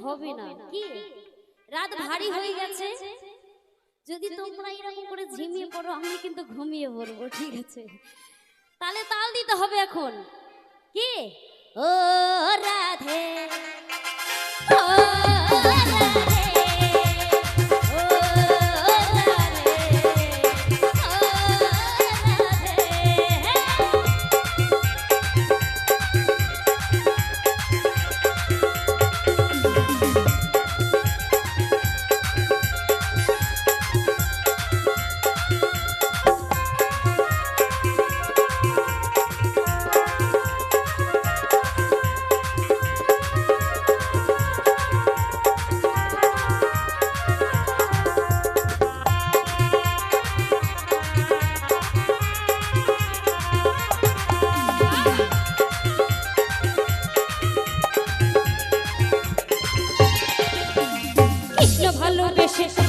হবে না। কি? রাত ভারী হয়ে গেছে। যদি তোমরা এরকম করে ঝিমিয়ে পড়ো আমি কিন্তু ঘুমিয়ে পড়ব ঠিক আছে। তাহলে তাল দিতে হবে এখন। কি? ও কৃষ্ণ ভালোবেসে তোমার হলো